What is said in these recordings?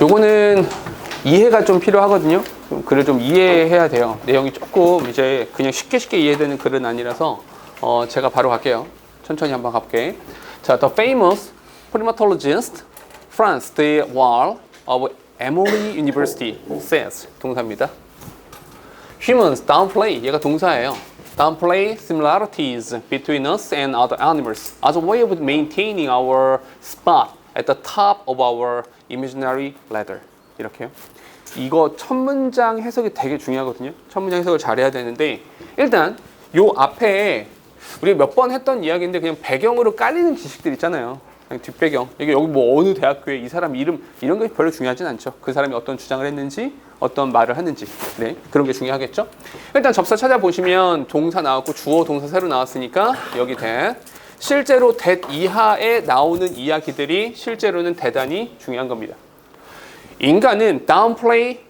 요거는 이해가 좀 필요하거든요. 좀 글을 좀 이해해야 돼요. 내용이 조금 이제 그냥 쉽게 쉽게 이해되는 글은 아니라서 어, 제가 바로 갈게요. 천천히 한번 가볼게. 자, the famous primatologist France de Waal of Emory University says 동사입니다. Humans downplay 얘가 동사예요. Downplay similarities between us and other animals as a way of maintaining our spot at the top of our imaginary ladder. 이렇게요. 이거 첫 문장 해석이 되게 중요하거든요. 첫 문장 해석을 잘해야 되는데 일단 요 앞에 우리 몇 번 했던 이야기인데 그냥 배경으로 깔리는 지식들 있잖아요. 그냥 뒷배경. 이게 여기 뭐 어느 대학교에 이 사람 이름 이런 게 별로 중요하진 않죠. 그 사람이 어떤 주장을 했는지 어떤 말을 하는지 네 그런 게 중요하겠죠. 일단 접사 찾아보시면 동사 나왔고 주어 동사 새로 나왔으니까 여기 that 실제로 that 이하에 나오는 이야기들이 실제로는 대단히 중요한 겁니다. 인간은 downplay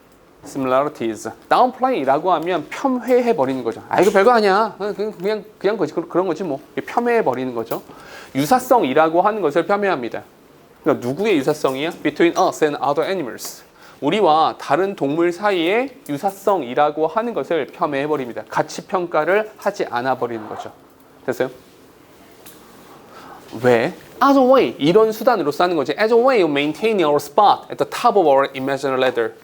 similarities. downplay라고 하면 폄훼해 버리는 거죠. 아 이거 별거 아니야. 그냥 그냥 거지 그런 거지 뭐. 폄훼해 버리는 거죠. 유사성이라고 하는 것을 폄훼합니다. 그러니까 누구의 유사성이야? Between us and other animals. 우리와 다른 동물 사이의 유사성이라고 하는 것을 폄훼해 버립니다. 가치 평가를 하지 않아 버리는 거죠. 됐어요? 왜? As a way 이런 수단으로 쓰는 거지. As a way of maintaining our spot at the top of our imaginary ladder.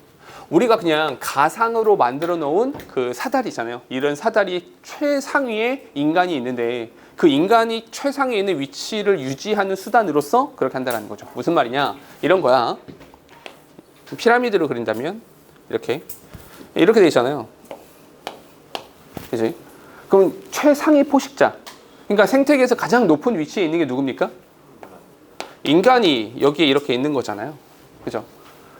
우리가 그냥 가상으로 만들어 놓은 그 사다리잖아요. 이런 사다리 최상위에 인간이 있는데 그 인간이 최상위에 있는 위치를 유지하는 수단으로서 그렇게 한다는 거죠. 무슨 말이냐? 이런 거야. 피라미드로 그린다면 이렇게 이렇게 돼 있잖아요. 그지? 그럼 최상위 포식자. 그러니까 생태계에서 가장 높은 위치에 있는 게 누굽니까? 인간이 여기에 이렇게 있는 거잖아요. 그죠?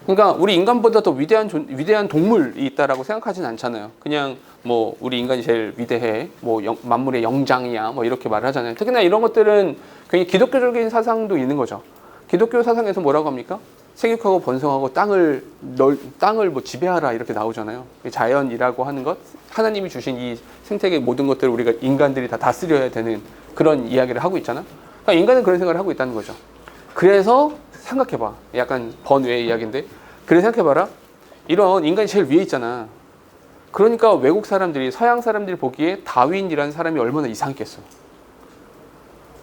그러니까 우리 인간보다 더 위대한 존- 위대한 동물이 있다라고 생각하진 않잖아요. 그냥 뭐 우리 인간이 제일 위대해, 뭐 영- 만물의 영장이야, 뭐 이렇게 말을 하잖아요. 특히나 이런 것들은 굉장히 기독교적인 사상도 있는 거죠. 기독교 사상에서 뭐라고 합니까? 생육하고 번성하고 땅을 널 땅을 뭐 지배하라 이렇게 나오잖아요. 자연이라고 하는 것, 하나님이 주신 이 생태계 모든 것들을 우리가 인간들이 다 다스려야 되는 그런 이야기를 하고 있잖아. 그러니까 인간은 그런 생각을 하고 있다는 거죠. 그래서 생각해봐. 약간 번외의 이야기인데. 그래 생각해봐라. 이런 인간이 제일 위에 있잖아. 그러니까 외국 사람들이 서양 사람들이 보기에 다윈이라는 사람이 얼마나 이상했겠어.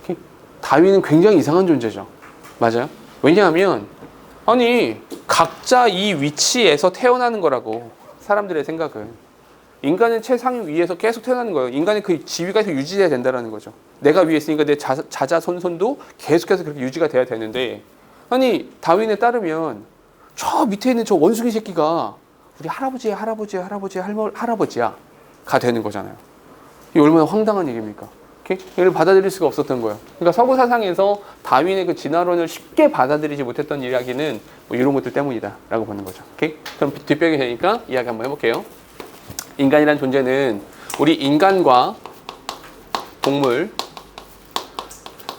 오케이? 다윈은 굉장히 이상한 존재죠. 맞아요? 왜냐하면 아니 각자 이 위치에서 태어나는 거라고 사람들의 생각은 인간은 최상위 위에서 계속 태어나는 거예요. 인간의 그 지위가 계속 유지돼야 된다는 거죠. 내가 위에 있으니까 내 자, 자자손손도 계속해서 그렇게 유지가 돼야 되는데 아니 다윈에 따르면 저 밑에 있는 저 원숭이 새끼가 우리 할아버지의 할아버지의 할아버지의 할머, 할아버지야 가 되는 거잖아요. 이 얼마나 황당한 얘기입니까? 이걸 받아들일 수가 없었던 거예요. 그러니까 서구 사상에서 다윈의 그 진화론을 쉽게 받아들이지 못했던 이야기는 뭐 이런 것들 때문이다라고 보는 거죠. 오케이? 그럼 뒷벽이 되니까 이야기 한번 해볼게요. 인간이란 존재는 우리 인간과 동물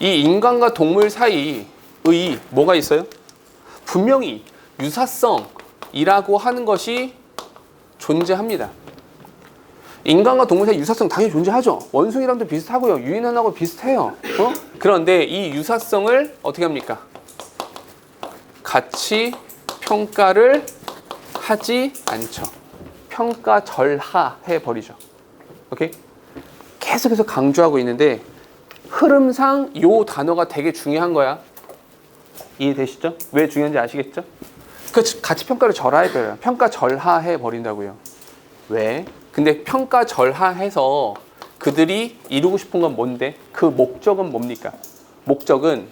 이 인간과 동물 사이의 뭐가 있어요? 분명히 유사성이라고 하는 것이 존재합니다. 인간과 동물 사이 유사성 당연히 존재하죠. 원숭이랑도 비슷하고요. 유인원하고 비슷해요. 어? 그런데 이 유사성을 어떻게 합니까? 같이 평가를 하지 않죠. 평가 절하해 버리죠. 오케이? 계속해서 강조하고 있는데 흐름상 요 단어가 되게 중요한 거야. 이해되시죠? 왜 중요한지 아시겠죠? 그 가치 평가를 절하해 버려요. 평가 절하해 버린다고요. 왜? 근데 평가 절하해서 그들이 이루고 싶은 건 뭔데? 그 목적은 뭡니까? 목적은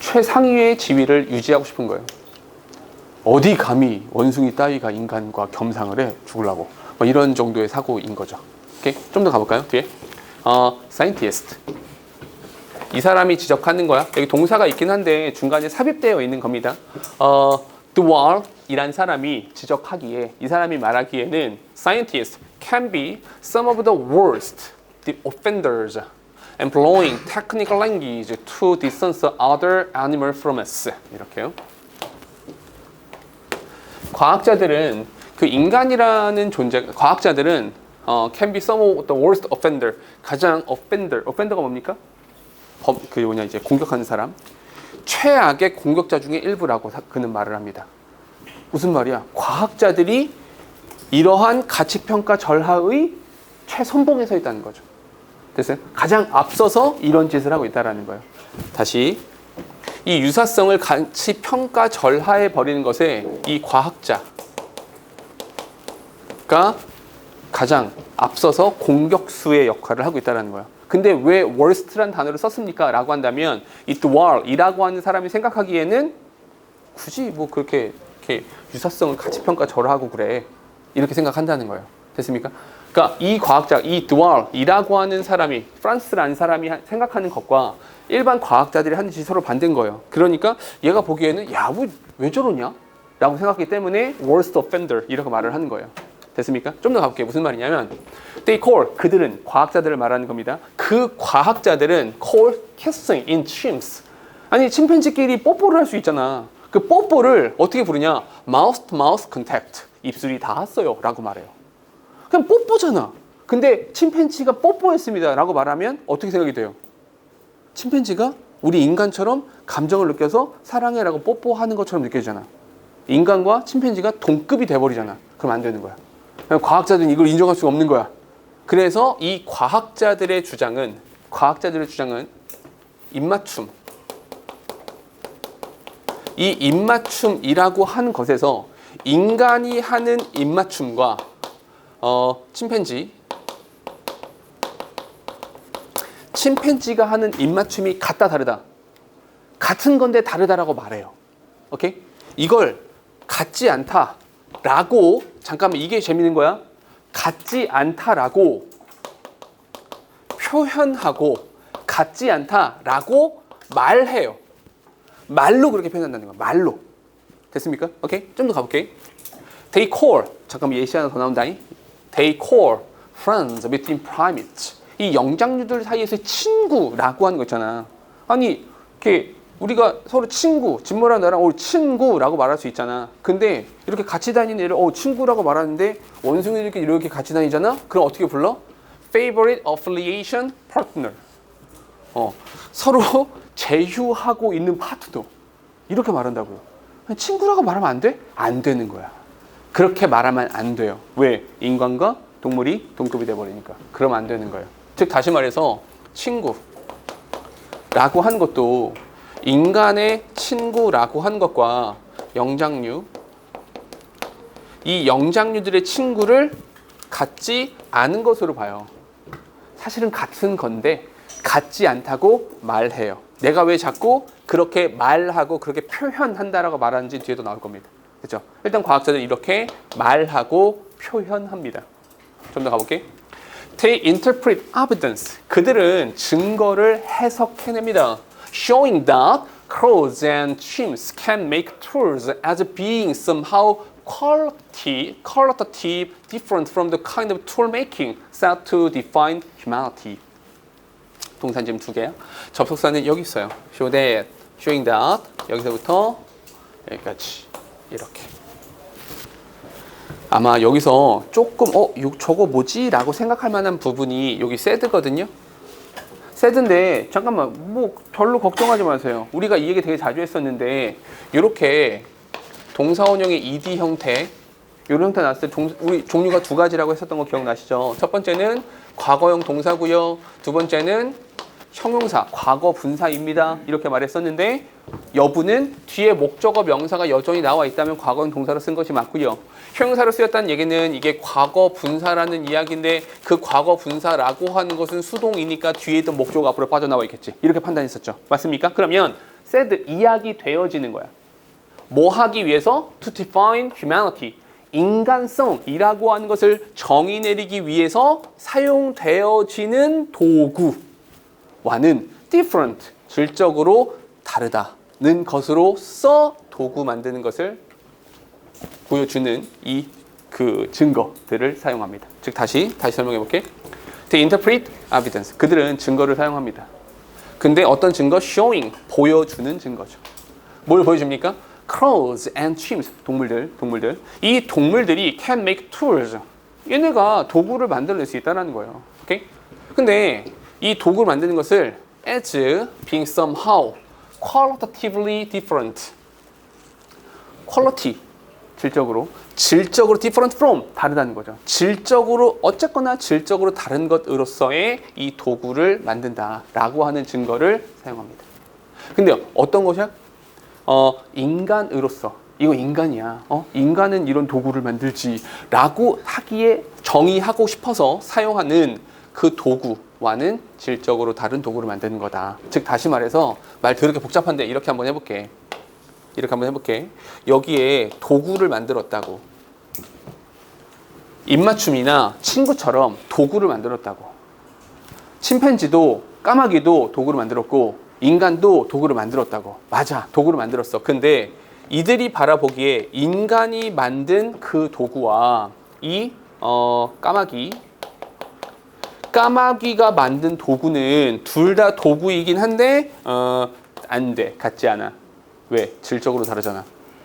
최상위의 지위를 유지하고 싶은 거예요. 어디 감히 원숭이 따위가 인간과 겸상을 해 죽으려고 뭐 이런 정도의 사고인 거죠. 오케이 좀 더 가볼까요? 뒤에 어, scientist 이 사람이 지적하는 거야. 여기 동사가 있긴 한데 중간에 삽입되어 있는 겁니다. 어, the wall 이란 사람이 지적하기에 이 사람이 말하기에는 scientists can be some of the worst the offenders employing technical language to distance other animal from us 이렇게요. 과학자들은 그 인간이라는 존재 과학자들은 어, can be some of the worst offender. 가장 offender. offender가 뭡니까? 범, 그 뭐냐 이제 공격하는 사람. 최악의 공격자 중에 일부라고 사- 그는 말을 합니다. 무슨 말이야? 과학자들이 이러한 가치 평가 절하의 최선봉에 서 있다는 거죠. 됐어요? 가장 앞서서 이런 짓을 하고 있다라는 거예요. 다시 이 유사성을 가치 평가 절하해 버리는 것에 이 과학자가 가장 앞서서 공격수의 역할을 하고 있다는 거예요. 근데 왜 worst란 단어를 썼습니까? 라고 한다면 이 dwar이라고 하는 사람이 생각하기에는 굳이 뭐 그렇게 이렇게 유사성을 가치 평가 절하고 그래 이렇게 생각한다는 거예요. 됐습니까? 그러니까 이 과학자 이 드왈이라고 하는 사람이 프란스라는 사람이 하- 생각하는 것과 일반 과학자들이 하는 짓이 서로 반대인 거예요. 그러니까 얘가 보기에는 야왜 저러냐? 라고 생각하기 때문에 worst offender 이렇게 말을 하는 거예요. 됐습니까? 좀 더 가볼게요. 무슨 말이냐면 they call 그들은 과학자들을 말하는 겁니다. 그 과학자들은 call kissing in chimps 아니 침팬지끼리 뽀뽀를 할 수 있잖아. 그 뽀뽀를 어떻게 부르냐? mouth to mouth contact 입술이 닿았어요라고 말해요. 그냥 뽀뽀잖아. 근데 침팬지가 뽀뽀했습니다라고 말하면 어떻게 생각이 돼요? 침팬지가 우리 인간처럼 감정을 느껴서 사랑해라고 뽀뽀하는 것처럼 느껴지잖아. 인간과 침팬지가 동급이 돼버리잖아. 그럼 안 되는 거야. 과학자들은 이걸 인정할 수가 없는 거야. 그래서 이 과학자들의 주장은 과학자들의 주장은 입맞춤. 이 입맞춤이라고 하는 것에서 인간이 하는 입맞춤과 어, 침팬지 침팬지가 하는 입맞춤이 같다 다르다 같은 건데 다르다라고 말해요. 오케이? 이걸 같지 않다 라고 잠깐만 이게 재밌는 거야. 같지 않다라고 표현하고 같지 않다라고 말해요. 말로 그렇게 표현한다는 거야. 말로. 됐습니까? 오케이? 좀 더 가볼게. They call 잠깐만 예시 하나 더 나온다니. They call friends between primates. 이 영장류들 사이에서 친구라고 하는 거 있잖아. 아니 이렇게 우리가 서로 친구, 진모랑 나랑 어 친구라고 말할 수 있잖아. 근데 이렇게 같이 다니는 애를 어 친구라고 말하는데 원숭이들끼리 이렇게 같이 다니잖아. 그럼 어떻게 불러? Favorite affiliation partner. 어 서로 제휴하고 있는 파트너 이렇게 말한다고요. 친구라고 말하면 안 돼? 안 되는 거야. 그렇게 말하면 안 돼요. 왜? 인간과 동물이 동급이 돼버리니까. 그러면 안 되는 거예요. 즉 다시 말해서 친구라고 한 것도 인간의 친구라고 한 것과 영장류 이 영장류들의 친구를 같지 않은 것으로 봐요. 사실은 같은 건데 같지 않다고 말해요. 내가 왜 자꾸 그렇게 말하고 그렇게 표현한다라고 말하는지 뒤에도 나올 겁니다. 그렇죠? 일단 과학자들은 이렇게 말하고 표현합니다. 좀 더 가볼게. They interpret evidence. 그들은 증거를 해석해냅니다. Showing that crows and chimps can make tools as being somehow quality, qualitative different from the kind of tool making set to define humanity. 동사 지금 두 개야. 접속사는 여기 있어요. Show that, showing that. 여기서부터 여기까지 이렇게. 아마 여기서 조금 어 요, 저거 뭐지 라고 생각할 만한 부분이 여기 새드거든요. 새드인데 잠깐만 뭐 별로 걱정하지 마세요. 우리가 이 얘기 되게 자주 했었는데 이렇게 동사원형의 ed 형태 이런 형태 나왔을 때 종, 우리 종류가 두 가지라고 했었던 거 기억나시죠? 첫 번째는 과거형 동사고요. 두 번째는 형용사, 과거 분사입니다. 이렇게 말했었는데 여부는 뒤에 목적어 명사가 여전히 나와 있다면 과거형 동사로 쓴 것이 맞고요. 형용사로 쓰였다는 얘기는 이게 과거 분사라는 이야기인데 그 과거 분사라고 하는 것은 수동이니까 뒤에 있던 목적어 앞으로 빠져나와 있겠지. 이렇게 판단했었죠. 맞습니까? 그러면 said 이야기 되어지는 거야. 뭐 하기 위해서? To define humanity. 인간성이라고 하는 것을 정의 내리기 위해서 사용되어지는 도구 와는 different, 질적으로 다르다는 것으로 써 도구 만드는 것을 보여주는 이 그 증거들을 사용합니다. 즉 다시 다시 설명해 볼게. They interpret evidence. 그들은 증거를 사용합니다. 근데 어떤 증거? Showing 보여주는 증거죠. 뭘 보여줍니까? Crows and chimps 동물들 동물들 이 동물들이 can make tools 얘네가 도구를 만들어낼 수 있다는 거예요. 오케이? 근데 이 도구를 만드는 것을 as being somehow qualitatively different. quality 질적으로 질적으로 different from 다르다는 거죠. 질적으로 어쨌거나 질적으로 다른 것으로서의 이 도구를 만든다라고 하는 증거를 사용합니다. 근데 어떤 것이야? 어, 인간으로서 이거 인간이야. 어? 인간은 이런 도구를 만들지라고 하기에 정의하고 싶어서 사용하는 그 도구 와는 질적으로 다른 도구를 만드는 거다. 즉 다시 말해서 말 더럽게 복잡한데 이렇게 한번 해볼게. 이렇게 한번 해볼게. 여기에 도구를 만들었다고. 입맞춤이나 친구처럼 도구를 만들었다고. 침팬지도 까마귀도 도구를 만들었고 인간도 도구를 만들었다고. 맞아. 도구를 만들었어. 근데 이들이 바라보기에 인간이 만든 그 도구와 이 어, 까마귀 까마귀가 만든 도구는 둘 다 도구이긴 한데 어, 안 돼. 같지 않아. 왜? 질적으로 다르잖아.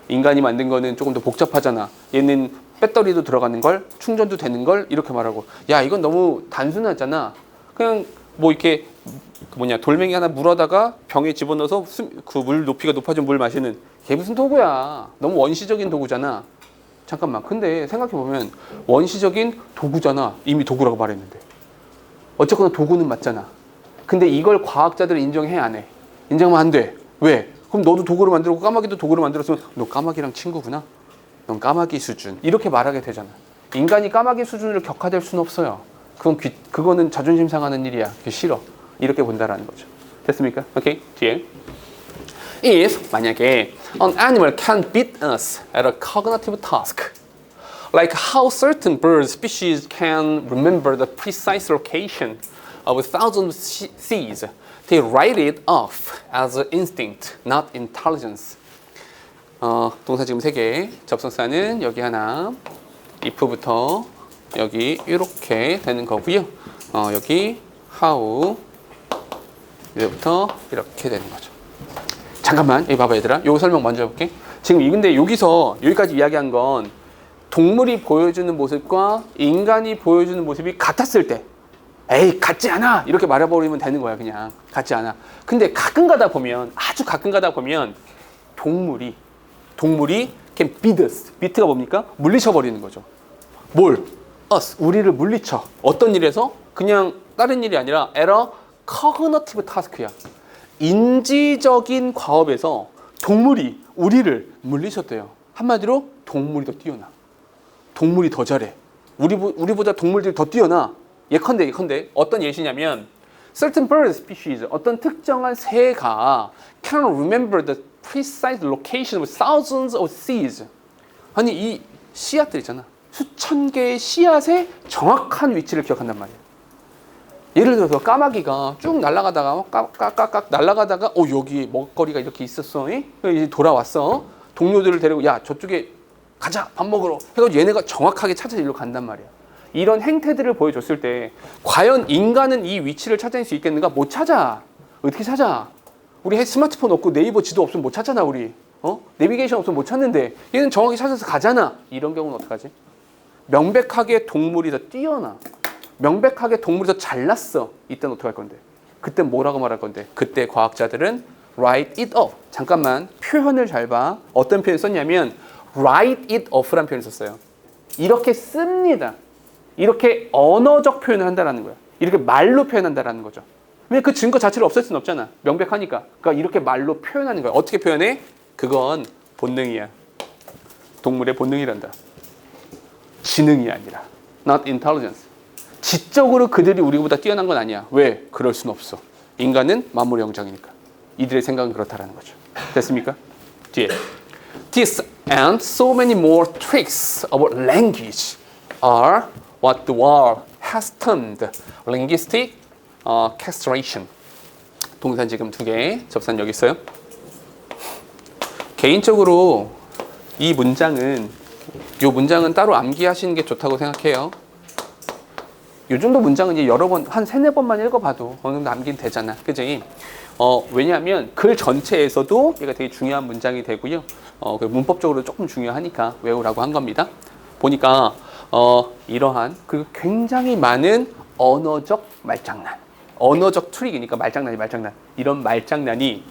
인간이 만든 거는 조금 더 복잡하잖아. 얘는 배터리도 들어가는 걸, 충전도 되는 걸 이렇게 말하고. 야, 이건 너무 단순하잖아. 그냥 뭐 이렇게 그 뭐냐 돌멩이 하나 물어다가 병에 집어넣어서 그 물 높이가 높아진 물 마시는 걔 무슨 도구야? 너무 원시적인 도구잖아. 잠깐만. 근데 생각해 보면 원시적인 도구잖아. 이미 도구라고 말했는데. 어쨌거나 도구는 맞잖아. 근데 이걸 과학자들은 인정해 안 해? 인정하면 안 돼. 왜? 그럼 너도 도구를 만들고 까마귀도 도구를 만들었으면 너 까마귀랑 친구구나. 넌 까마귀 수준. 이렇게 말하게 되잖아. 인간이 까마귀 수준으로 격화될 수는 없어요. 그건 귀, 그거는 자존심 상하는 일이야. 그게 싫어. 이렇게 본다라는 거죠. 됐습니까? 오케이. 뒤에. If 만약에 an animal can beat us at a cognitive task, like how certain bird species can remember the precise location of thousands of se- seeds, they write it off as instinct, not intelligence. 어, 동사 지금 세 개. 접속사는 여기 하나. if부터 여기 이렇게 되는 거고요. 어, 여기 how 이제부터 이렇게 되는 거죠. 잠깐만, 여기 봐봐 얘들아. 요 설명 먼저 해볼게. 지금 이 근데 여기서 여기까지 이야기한 건 동물이 보여주는 모습과 인간이 보여주는 모습이 같았을 때, 에이 같지 않아 이렇게 말해버리면 되는 거야 그냥 같지 않아. 근데 가끔 가다 보면 아주 가끔 가다 보면 동물이 동물이 can beat beat가 뭡니까? 물리쳐 버리는 거죠. 뭘? us. 우리를 물리쳐. 어떤 일에서? 그냥 다른 일이 아니라 a cognitive task야. 인지적인 과업에서 동물이 우리를 물리쳤대요. 한마디로 동물이 더 뛰어나. 동물이 더 잘해. 우리, 우리보다 동물들이 더 뛰어나. 예컨대 예컨대 어떤 예시냐면 certain bird species 어떤 특정한 새가 can remember the precise location of thousands of seeds. 아니 이 씨앗들 있잖아. 수천 개의 씨앗의 정확한 위치를 기억한단 말이야. 예를 들어서 까마귀가 쭉 날아가다가 까까까깍 날아가다가 어 여기 먹거리가 이렇게 있었어. 이? 돌아왔어. 동료들을 데리고 야 저쪽에 가자 밥 먹으러. 해가지고 얘네가 정확하게 찾아서 일로 간단 말이야. 이런 행태들을 보여줬을 때 과연 인간은 이 위치를 찾아낼 수 있겠는가? 못 찾아. 어떻게 찾아? 우리 스마트폰 없고 네이버 지도 없으면 못 찾잖아 우리. 어? 내비게이션 없으면 못 찾는데 얘는 정확히 찾아서 가잖아. 이런 경우는 어떡하지? 명백하게 동물이 더 뛰어나. 명백하게 동물이 더 잘났어. 이때는 어떡할 건데? 그때 뭐라고 말할 건데? 그때 과학자들은 write it off. 잠깐만 표현을 잘 봐. 어떤 표현 썼냐면 write it off라는 표현을 썼어요. 이렇게 씁니다. 이렇게 언어적 표현을 한다라는 거야. 이렇게 말로 표현한다라는 거죠. 왜그 증거 자체를 없앨 수는 없잖아. 명백하니까. 그러니까 이렇게 말로 표현하는 거야. 어떻게 표현해? 그건 본능이야. 동물의 본능이란다. 지능이 아니라 not intelligence. 지적으로 그들이 우리보다 뛰어난 건 아니야. 왜? 그럴 순 없어. 인간은 만물 영장이니까. 이들의 생각은 그렇다라는 거죠. 됐습니까? 뒤에. This and so many more tricks about language are what the world has termed linguistic uh, castration. 동산 지금 두 개, 접산 여기 있어요. 개인적으로 이 문장은 이 문장은 따로 암기하시는 게 좋다고 생각해요. 요 정도 문장은 이제 여러 번, 한 세네 번만 읽어봐도 어느 정도 암기는 되잖아. 그지? 어, 왜냐하면 글 전체에서도 얘가 되게 중요한 문장이 되고요. 어, 그 문법적으로 조금 중요하니까 외우라고 한 겁니다. 보니까 어, 이러한 그리고 굉장히 많은 언어적 말장난. 언어적 트릭이니까 말장난이 말장난. 이런 말장난이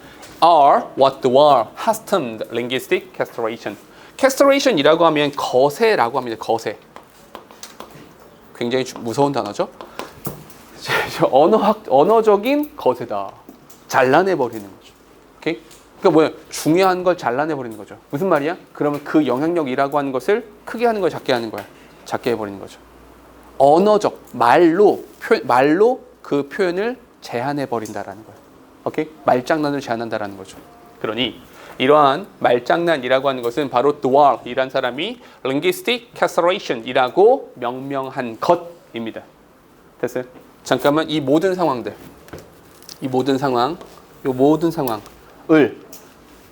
are what the war has termed linguistic castration. castration이라고 하면 거세라고 합니다. 거세. 굉장히 주- 무서운 단어죠. 저 언어학 언어적인 거세다. 잘라내 버리는 거죠. 오케이? 그러니까 뭐야? 중요한 걸 잘라내 버리는 거죠. 무슨 말이야? 그러면 그 영향력이라고 하는 것을 크게 하는 거야, 작게 하는 거야? 작게 해 버리는 거죠. 언어적 말로 표, 말로 그 표현을 제한해 버린다라는 거예요. 오케이? 말장난을 제한한다라는 거죠. 그러니 이러한 말장난이라고 하는 것은 바로 드왈이란 사람이 linguistic castration이라고 명명한 것입니다. 됐어요? 잠깐만 이 모든 상황들, 이 모든 상황, 이 모든 상황을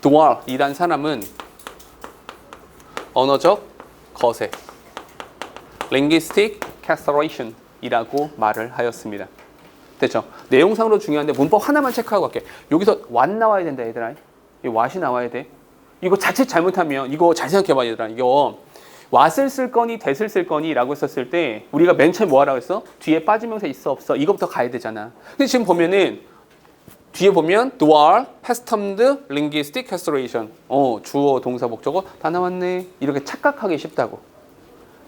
드왈이란 사람은 언어적 거세, linguistic castration이라고 말을 하였습니다. 됐죠? 내용상으로 중요한데 문법 하나만 체크하고 갈게. 여기서 완 나와야 된다, 얘들아. 이 왓이 나와야 돼. 이거 자칫 잘못하면 이거 잘 생각해봐, 얘들아. 이거 왓을 쓸 거니 대을 쓸 거니라고 했었을 때 우리가 맨 처음 뭐 하라고 했어? 뒤에 빠지면서 있어 없어 이거부터 가야 되잖아. 근데 지금 보면은 뒤에 보면 dual, termed, linguistic castration. 어 주어, 동사, 목적어 다 나왔네. 이렇게 착각하기 쉽다고.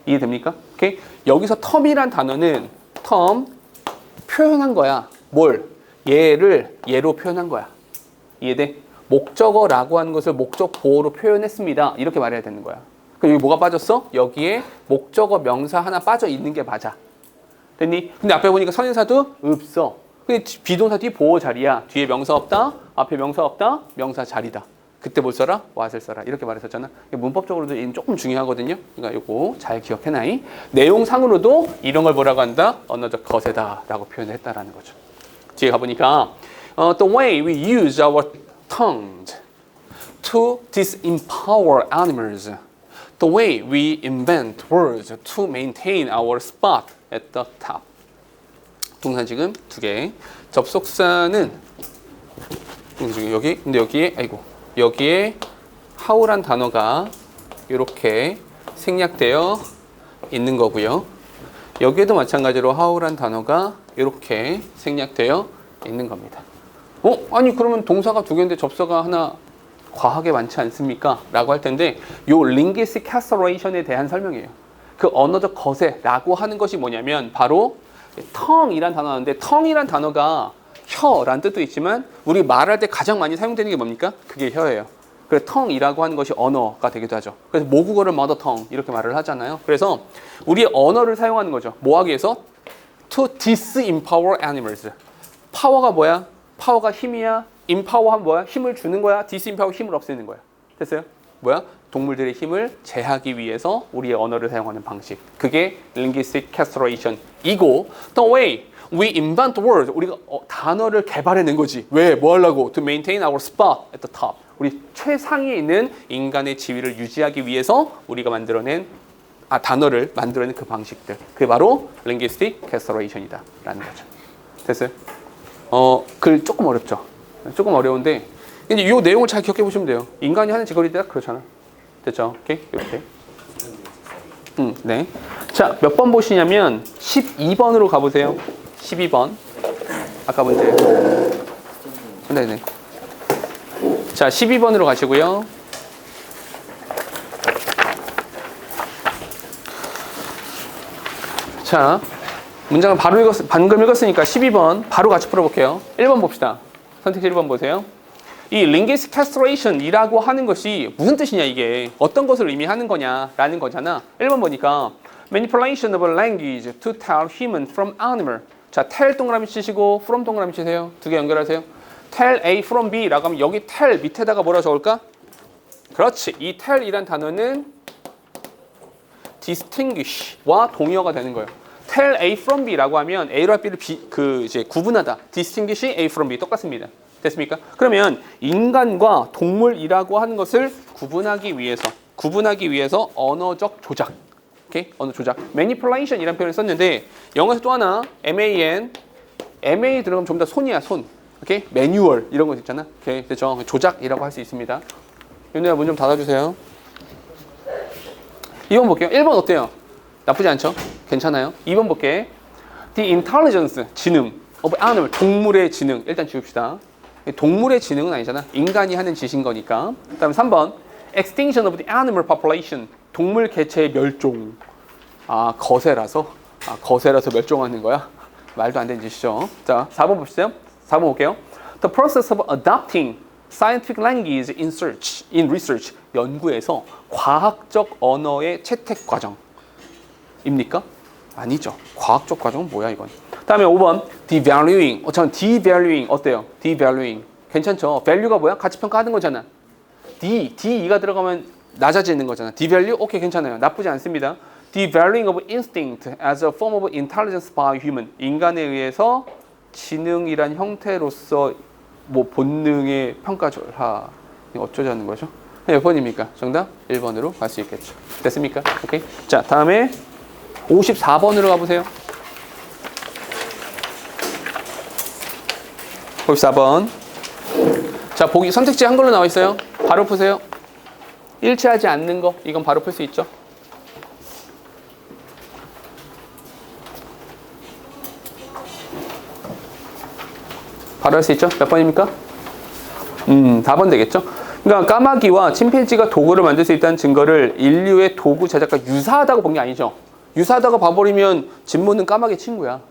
이해됩니까? 오케이. 여기서 텀이란 단어는 텀 표현한 거야. 뭘? 얘를 얘로 표현한 거야. 이해돼? 목적어라고 하는 것을 목적 보호로 표현했습니다. 이렇게 말해야 되는 거야. 그럼 여기 뭐가 빠졌어? 여기에 목적어 명사 하나 빠져 있는 게 맞아. 됐니? 근데 앞에 보니까 선인사도 없어. 근데 비동사 뒤 보호 자리야. 뒤에 명사 없다. 앞에 명사 없다. 명사 자리다. 그때 뭘 써라? 왓을 써라. 이렇게 말했었잖아. 문법적으로도 얘는 조금 중요하거든요. 그러니까 요거 잘 기억해놔이. 내용상으로도 이런 걸 뭐라고 한다? 언어적 거세다 라고 표현을 했다라는 거죠. 뒤에 가보니까 어, the way we use our tongues to disempower animals, the way we invent words to maintain our spot at the top. 동사 지금 두 개. 접속사는 지금 여기 근데 여기에 아이고 여기에 how란 단어가 이렇게 생략되어 있는 거고요. 여기에도 마찬가지로 how란 단어가 이렇게 생략되어 있는 겁니다. 어? 아니 그러면 동사가 두 개인데 접서가 하나 과하게 많지 않습니까? 라고 할 텐데 요 linguistic castration에 대한 설명이에요. 그 언어적 거세라고 하는 것이 뭐냐면 바로 tongue이란 단어인데 tongue이란 단어가 혀란 뜻도 있지만 우리 말할 때 가장 많이 사용되는 게 뭡니까? 그게 혀예요. 그래서 tongue이라고 하는 것이 언어가 되기도 하죠. 그래서 모국어를 mother 이렇게 말을 하잖아요. 그래서 우리의 언어를 사용하는 거죠. 뭐 하기 위해서? to disempower animals. 파워가 뭐야? 파워가 힘이야. empower하면 뭐야? 힘을 주는 거야. disempower 힘을 없애는 거야. 됐어요? 뭐야? 동물들의 힘을 제하기 위해서 우리의 언어를 사용하는 방식. 그게 linguistic castration이고 the way we invent words 우리가 어, 단어를 개발해낸 거지. 왜? 뭐 하려고? To maintain our spot at the top. 우리 최상위에 있는 인간의 지위를 유지하기 위해서 우리가 만들어낸 아 단어를 만들어낸 그 방식들. 그게 바로 linguistic castration이다라는 거죠. 됐어요? 어, 글 조금 어렵죠. 조금 어려운데 근데 이 내용을 잘 기억해 보시면 돼요. 인간이 하는 짓거리 딱 그렇잖아. 됐죠? 오케이 이렇게. 음, 네. 자, 몇 번 보시냐면 12번으로 가보세요. 12번. 아까 문제. 네, 네. 자, 12번으로 가시고요. 자, 문장을 바로 읽었, 방금 읽었으니까 12번 바로 같이 풀어볼게요. 1번 봅시다. 선택지 1번 보세요. 이 linguistic castration이라고 하는 것이 무슨 뜻이냐 이게 어떤 것을 의미하는 거냐라는 거잖아. 1번 보니까 manipulation of language to tell human from animal. 자, tell 동그라미 치시고 from 동그라미 치세요. 두 개 연결하세요. tell A from B라고 하면 여기 tell 밑에다가 뭐라 적을까? 그렇지. 이 tell이란 단어는 distinguish와 동의어가 되는 거예요. Tell A from B라고 하면 A와 B를 비, 그 이제 구분하다. distinguish A from B 똑같습니다. 됐습니까? 그러면 인간과 동물이라고 하는 것을 구분하기 위해서 구분하기 위해서 언어적 조작. 오케이? 언어 조작. manipulation 이라는 표현을 썼는데 영어에서 또 하나 man ma 들어가면 좀 더 손이야, 손. 오케이? 매뉴얼 이런 거 있잖아. 오케이? 됐죠? 조작이라고 할 수 있습니다. 윤우야 문 좀 닫아 주세요. 2번 볼게요. 1번 어때요? 나쁘지 않죠? 괜찮아요. 2번 볼게. The intelligence, 지능 of animal, 동물의 지능. 일단 지웁시다. 동물의 지능은 아니잖아. 인간이 하는 짓인 거니까. 그 다음에 3번. Extinction of the animal population. 동물 개체의 멸종. 아, 거세라서? 아, 거세라서 멸종하는 거야? 말도 안 되는 짓이죠. 자, 4번 봅시다. 4번 볼게요. The process of adopting scientific language in search, in research. 연구에서 과학적 언어의 채택 과정. 입니까? 아니죠. 과학적 과정은 뭐야 이건? 다음에 5번 devaluing. 어, 전 devaluing 어때요? devaluing 괜찮죠? value가 뭐야? 가치 평가하는 거잖아. d, d,가 들어가면 낮아지는 거잖아. devalue 오케이 괜찮아요. 나쁘지 않습니다. devaluing of instinct as a form of intelligence by human. 인간에 의해서 지능이란 형태로서 뭐 본능의 평가 절하 어쩌자는 거죠? 몇 번입니까? 정답 1번으로 갈 수 있겠죠. 됐습니까? 오케이. 자, 다음에 54번으로 가보세요. 54번. 자, 보기 선택지 한글로 나와 있어요. 바로 푸세요. 일치하지 않는 거, 이건 바로 풀 수 있죠. 바로 할 수 있죠? 몇 번입니까? 음, 4번 되겠죠? 그러니까 까마귀와 침팬지가 도구를 만들 수 있다는 증거를 인류의 도구 제작과 유사하다고 본 게 아니죠. 유사하다고 봐버리면 진모는 까마귀 친구야.